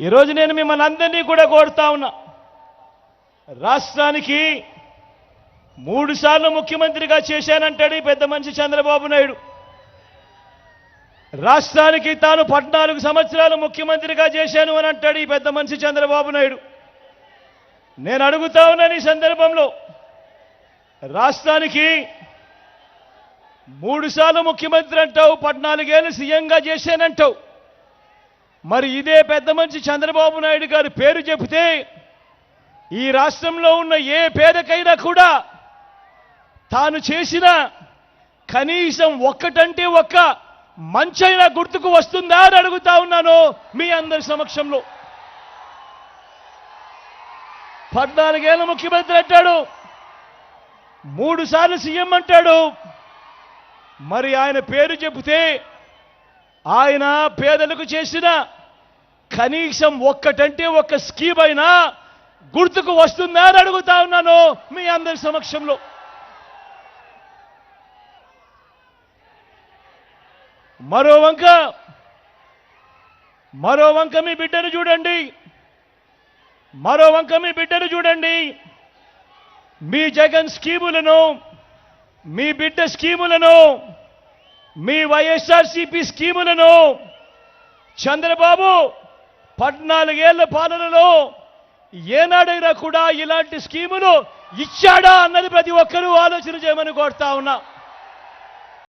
ఈరోజు నేను మిమ్మల్ని అందరినీ కూడా కోరుతా ఉన్నా. రాష్ట్రానికి మూడు సార్లు ముఖ్యమంత్రిగా చేశానంటాడు ఈ పెద్ద మనిషి చంద్రబాబు నాయుడు. రాష్ట్రానికి తాను పద్నాలుగు సంవత్సరాలు ముఖ్యమంత్రిగా చేశాను అని అంటాడు ఈ పెద్ద మనిషి చంద్రబాబు నాయుడు. నేను అడుగుతా ఉన్నాను ఈ సందర్భంలో రాష్ట్రానికి మూడు సార్లు ముఖ్యమంత్రి అంటావు పద్నాలుగేళ్ళు సీఎంగా చేశానంటావు. మరి ఇదే పెద్ద మనిషి చంద్రబాబు నాయుడు గారి పేరు చెబితే ఈ రాష్ట్రంలో ఉన్న ఏ పేదకైనా కూడా తాను చేసిన కనీసం ఒక్కటంటే ఒక్క మంచైనా గుర్తుకు వస్తుందా అని అడుగుతా ఉన్నాను మీ అందరి సమక్షంలో. పద్నాలుగేళ్ళ ముఖ్యమంత్రి అంటాడు మూడు సార్లు సీఎం అంటాడు మరి ఆయన పేరు చెబితే ఆయన పేదలకు చేసిన కనీసం ఒక్కటంటే ఒక్క స్కీమ్ అయినా గుర్తుకు వస్తుందా అని అడుగుతా ఉన్నాను మీ అందరి సమక్షంలో. మరో వంక మరో వంక మీ బిడ్డను చూడండి. మరో వంక మీ బిడ్డను చూడండి. మీ జగన్ స్కీములను మీ బిడ్డ స్కీములను మీ వైఎస్ఆర్సిపి స్కీములను చంద్రబాబు పద్నాలుగేళ్ళ పాలనలో ఏనాడైనా కూడా ఇలాంటి స్కీములు ఇచ్చాడా అన్నది ప్రతి ఒక్కరూ ఆలోచన చేయమని కోరుతా ఉన్నా.